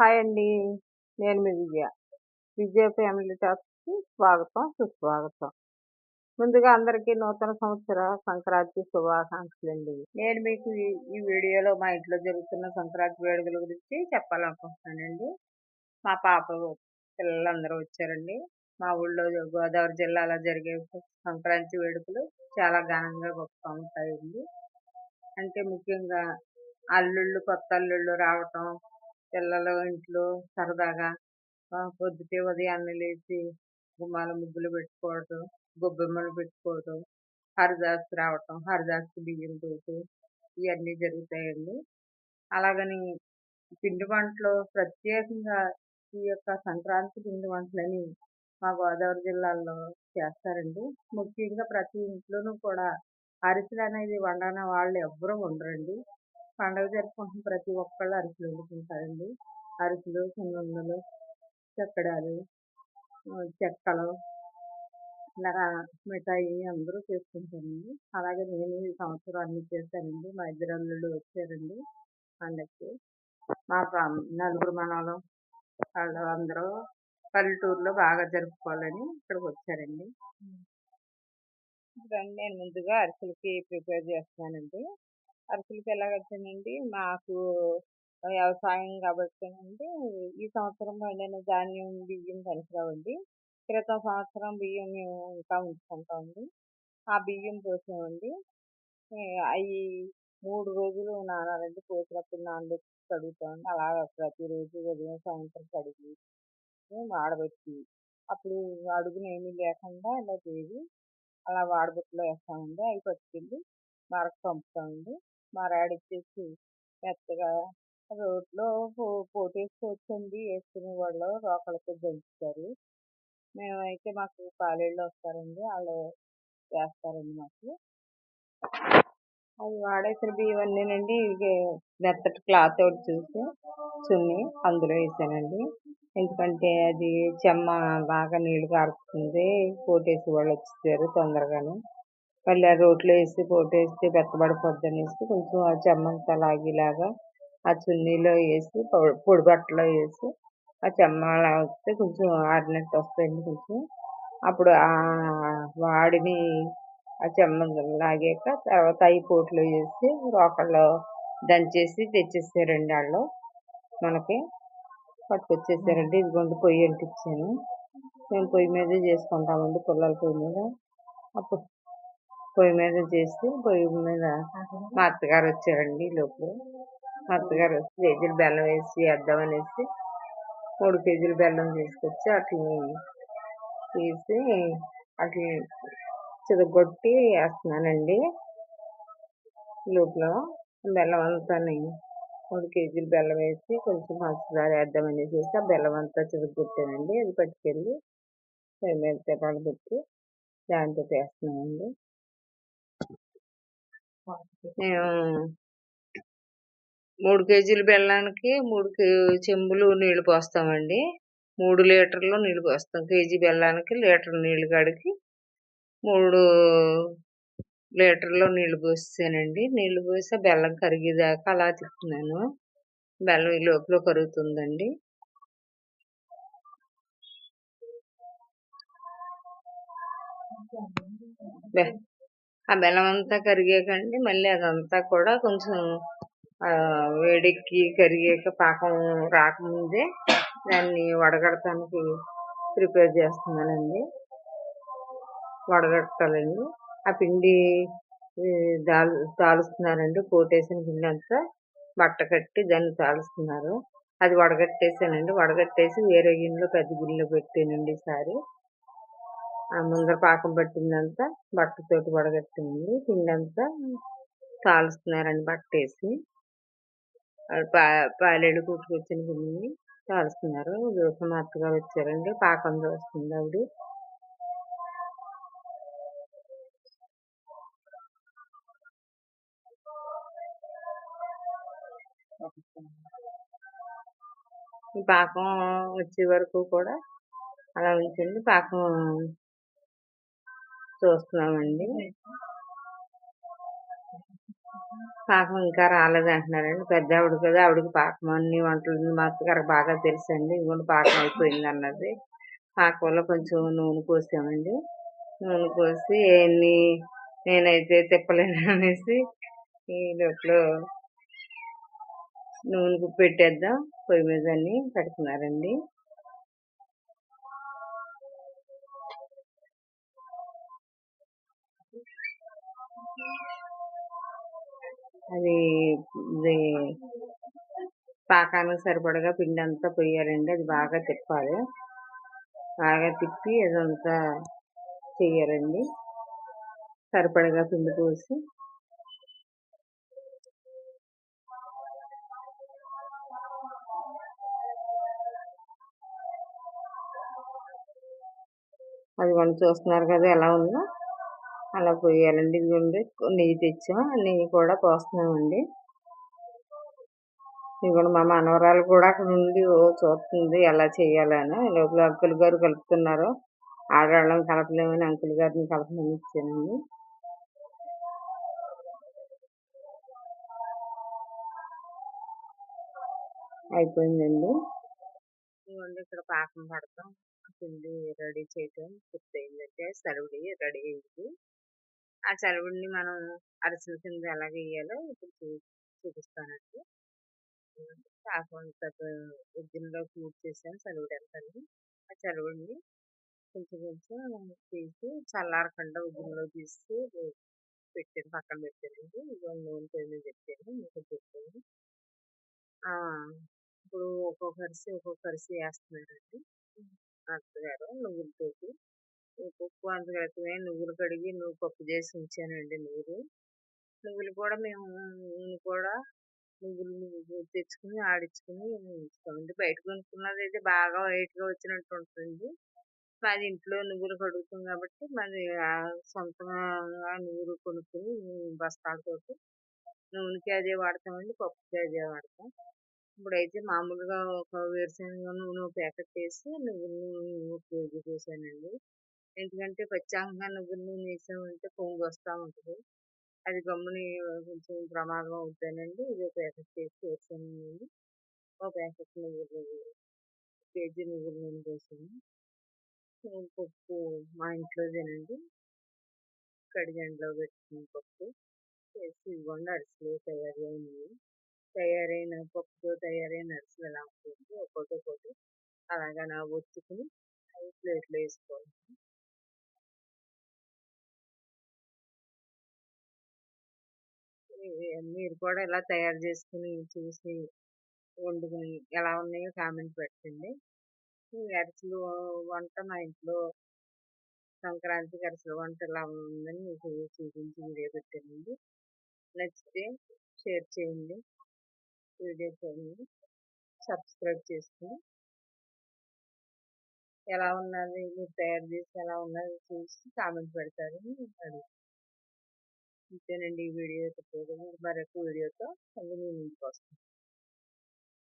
Hi అండి నేను మీ విజయ. విజయ family టాక్స్కి స్వాగతం సుస్వాగతం. ముందుగా అందరికీ నూతన సంవత్సర సంక్రాంతి శుభాకాంక్షలు అండి నేను మీకు ఈ- ఈ వీడియోలో మా ఇంట్లో జరుగుతున్న సంక్రాంతి వేడుకల గురించి చెప్పాలనుకుంటున్నానండి. మా పాప పిల్లలందరూ వచ్చారండి. మా ఊళ్ళో గోదావరి జిల్లాలో జరిగే సంక్రాంతి వేడుకలు చాలా ఘనంగా గొప్ప ఉంటాయండి. అంటే ముఖ్యంగా అల్లుళ్ళు కొత్త అల్లుళ్ళు రావటం పిల్లలు ఇంట్లో సరదాగా పొద్దుటే ఉదయాన్నే లేచి గుమ్మాల ముగ్గులు పెట్టుకోవటం గొబ్బెమ్మలు పెట్టుకోవటం హరిదాస్ రావటం హరిదాస్ బియ్యం తోటి ఇవన్నీ జరుగుతాయండి. అలాగని పిండి వంటలు ప్రత్యేకంగా ఈ యొక్క సంక్రాంతి పిండి వంటలని మా గోదావరి జిల్లాలో చేస్తారండి. ముఖ్యంగా ప్రతి ఇంట్లోనూ కూడా అరిసెలు అనేది వండని వాళ్ళు ఎవ్వరూ ఉండరండి. పండగ జరుపుకుంటున్న ప్రతి ఒక్కళ్ళు అరిసెలు వండుకుంటారండి. అరిసెలు సున్నుండలు చక్కడాలు చెక్కలు ఇలా మిఠాయి అందరూ చేసుకుంటానండి అలాగే నేను ఈ సంవత్సరం అన్ని చేశానండి. మా ఇద్దరు అల్లుళ్ళు వచ్చారండి పండగకి మా ప్రా నలుగురు మనవలు వాళ్ళు అందరూ పల్లెటూరులో బాగా జరుపుకోవాలని ఇక్కడికి వచ్చారండి. ఇప్పుడు నేను ముందుగా అరిసెలకి ప్రిపేర్ చేస్తున్నానండి. అరిసెలకి ఎలాగొచ్చానండి మాకు వ్యవసాయం కాబట్టేనండి ఈ సంవత్సరం పండిన ధాన్యం బియ్యం పనికిరావండి క్రితం సంవత్సరం బియ్యం మేము ఇంకా ఉంచుకుంటామండి. ఆ బియ్యం పోసామండి. అవి మూడు రోజులు నానాలండి పోసినప్పుడు నానబెట్టి కడుగుతామండి. అలా ప్రతిరోజు ఉదయం సాయంత్రం కడిగి ఆడబెట్టి అప్పుడు అడుగున ఏమీ లేకుండా ఇలా చేసి అలా వాడబుట్టలో వేస్తామండి. అవి పట్టుకెళ్ళి మరకు పంపుతామండి. మరాడిచ్చేసి మెత్తగా రోట్లో పో పోటేసుకోవచ్చండి వేసుకునే వాళ్ళు రోకలతో దంచుతారు. మేమైతే మాకు పాలేళ్ళు వస్తారండి వాళ్ళు వేస్తారండి మాకు. అవి వాడేసినవి ఇవన్నీనండి ఇవి మెత్తటి క్లాత్ ఒకటి చూసి చున్ని అందులో వేసానండి. ఎందుకంటే అది చెమ్మ బాగా నీళ్ళు కారుతుంది పోటేసి వాళ్ళు వచ్చేసారు తొందరగానే. మళ్ళీ ఆ రోట్లో వేసి పోటేస్తే బెత్తబడిపోద్ది అనేసి కొంచెం ఆ చెమ్మంతా లాగేలాగా ఆ చున్నీలో వేసి పొడి బట్టలో వేసి ఆ చెమ్మ లాగితే కొంచెం ఆరినట్టు వస్తాయండి కొంచెం. అప్పుడు ఆ వాడిని ఆ చెమ్మ లాగాక తర్వాత అవి పోట్లో వేసి రోకల్లో దంచేసి తెచ్చేసారండి వాళ్ళు మనకి. పట్టుకొచ్చేసారండి. ఇదిగోండి పొయ్యి అంటించాను. మేము పొయ్యి మీదే చేసుకుంటామండి పుల్లల పొయ్యి మీద. అప్పుడు పొయ్యి మీద చేసి పొయ్యి మీద మా అత్తగారు వచ్చారండి ఈ లోపల. మా అత్తగారు వచ్చి కేజీలు బెల్లం వేసి వేద్దామనేసి మూడు కేజీలు బెల్లం తీసుకొచ్చి అట్లని తీసి అట్లా చితగొట్టి వేస్తున్నానండి. లోపల బెల్లం అంతా మూడు కేజీలు బెల్లం వేసి కొంచెం పంచదార వేద్దామనేసి ఆ బెల్లం అంతా చితగొట్టానండి అది పట్టుకెళ్ళి పొయ్యి మీద తిపాలు పెట్టి దాంతో వేస్తున్నానండి నేను మూడు కేజీల బెల్లానికి మూడు చెంబులు నీళ్ళు పోస్తామండి. మూడు లీటర్లు నీళ్ళు పోస్తాం. కేజీ బెల్లానికి లీటర్ నీళ్ళు కాడికి మూడు లీటర్లు నీళ్ళు పోసానండి నీళ్ళు పోసి బెల్లం కరిగేదాకా అలా తిప్పుతున్నాను. బెల్లం ఈ లోపల కరుగుతుందండి. బె- ఆ బెల్లం అంతా కరిగాకండి మళ్ళీ అదంతా కూడా కొంచెం వేడెక్కి కరిగాక పాకం రాకముందే దాన్ని వడగడటానికి ప్రిపేర్ చేస్తున్నానండి. వడగట్టాలండి ఆ పిండి దాల్ తాలుస్తున్నారండి. పోటేసిన పిండి అంతా బట్ట కట్టి దాన్ని తాలుస్తున్నారు. అది వడగట్టేసానండి. వడగట్టేసి వేరే గిన్నెలో పెద్ద గిన్నెలో పెట్టానండి ఈసారి. ముందర పాకం పట్టిందంతా బట్టతోటి వడగట్టింది పిండంతా అంతా బట్టేసి పాలేళ్ళు కూర్చుకొచ్చిన పిండిని తాలుస్తున్నారు దూసం అత్తగా వచ్చారండి. పాకం చూస్తుంది ఆవిడ. ఈ పాకం వచ్చే వరకు కూడా అలా ఉంచండి. పాకం చూస్తున్నామండి. పాకం ఇంకా రాలేదంటున్నారండి పెద్ద ఆవిడ కదా ఆవిడకి పాకం అన్ని వంటలు మా అత్తగారికి బాగా తెలుసండి. ఇదిగోండి పాకం అయిపోయింది అన్నది. పాకంలో కొంచెం నూనె పోసామండి. నూనె పోసి ఎన్ని నేనైతే తిప్పలేను అనేసి ఈ లోట్లో నూనె పెట్టేద్దాం. పొయ్యి మీద అన్ని పెడుతున్నారండి అది ఇది పాకానికి సరిపడగా పిండి అంతా పొయ్యాలండి అది బాగా తిప్పాలి. బాగా తిప్పి అదంతా చెయ్యాలండి. సరిపడగా పిండి పోసి అది మనం చూస్తున్నారు కదా ఎలా ఉందో. అలా పోయాలండి ఇదిగోండి నెయ్యి తెచ్చాం. నెయ్యి కూడా పోస్తున్నామండి. ఇదిగోండి మా మనవరాలు కూడా అక్కడ నుండి ఓ చూస్తుంది ఎలా చేయాలని లోపల అంకుల్ గారు కలుపుతున్నారు. ఆడవాళ్ళని కలపలేమని అంకుల్ గారిని కలపమని ఇచ్చానండి. అయిపోయిందండి. ఇదిగోండి ఇక్కడ పాకం పడతాం. పిండి రెడీ చేయటం పూర్తయిందంటే సరువుడి రెడీ అయింది. ఆ సరువుడిని మనం అరిసెల కింద ఎలా వేయాలో ఇప్పుడు చూ చూపిస్తానండి. పాకం అంతా ఉద్దిలో పూర్తి చేసాను సరువుడు అంతాను ఆ సరువుడిని కొంచెం కొంచెం తీసి చల్లారకుండా ఉద్దిలో తీసి పెట్టాను పక్కన పెట్టానండి. ఇదిగోండి నూనె పొయ్యి మీద పెట్టాను. మీకు చెప్పాను ఇప్పుడు ఒక్కొక్క అరిసి ఒక్కొక్క అరిసి వేస్తున్నానండి అత్తగారు నువ్వులతోటి. అంత అంతగడమే నువ్వులు కడిగి నువ్వు పప్పు చేసి ఉంచానండి నువ్వులు నువ్వులు కూడా మేము నూనె కూడా నువ్వులు నువ్వు తెచ్చుకుని ఆడించుకుని ఉంచుతామండి బయట కొనుక్కున్నది అయితే బాగా వైట్గా వచ్చినట్టు ఉంటుంది మాది ఇంట్లో నువ్వులు కడుగుతాం కాబట్టి మాది సొంతంగా నువ్వులు కొనుక్కుని బస్తాలతోటి నూనెకి అదే వాడతామండి పప్పుకి అదే వాడతాం. ఇప్పుడైతే మామూలుగా ఒక వేరుశనగ నూనె ప్యాకెట్ వేసి నువ్వులు నూనె కేజీ ఎందుకంటే ప్రత్యేకంగా నువ్వు నూనె వేసామంటే పొంగు వస్తూ ఉంటుంది. అది గమ్ముని కొంచెం ప్రమాదం అవుతానండి ఇది ఒక ప్యాకెట్ చేసి వేసాను నేను. ఒక ప్యాకెట్ నువ్వుల నూనె కేజీ నువ్వుల నూనె వేసాను పప్పు మా ఇంట్లోదేనండి. కడిగండ్లో పెట్టుకున్న పప్పు. వేసి ఇవ్వండి అరిసెలు తయారు అయింది కూడా ఇలా తయారు చేసుకుని చూసి వండుకొని ఎలా ఉన్నాయో కామెంట్ పెట్టండి. ఈ అరిసెలు వంట మా ఇంట్లో సంక్రాంతికి అరిసెలు వంట ఎలా ఉందని మీకు చూపించి వీడియో పెట్టానండి. నచ్చితే షేర్ చేయండి. వీడియో చూడండి. సబ్స్క్రైబ్ చేసుకుని ఎలా ఉన్నది మీరు తయారు చేసి ఎలా ఉన్నది చూసి కామెంట్ పెడతారని అడుగుతాను ఇంతేనండి ఈ వీడియో మరొక వీడియోతో మళ్ళీ మీ ముందుకు వస్తాను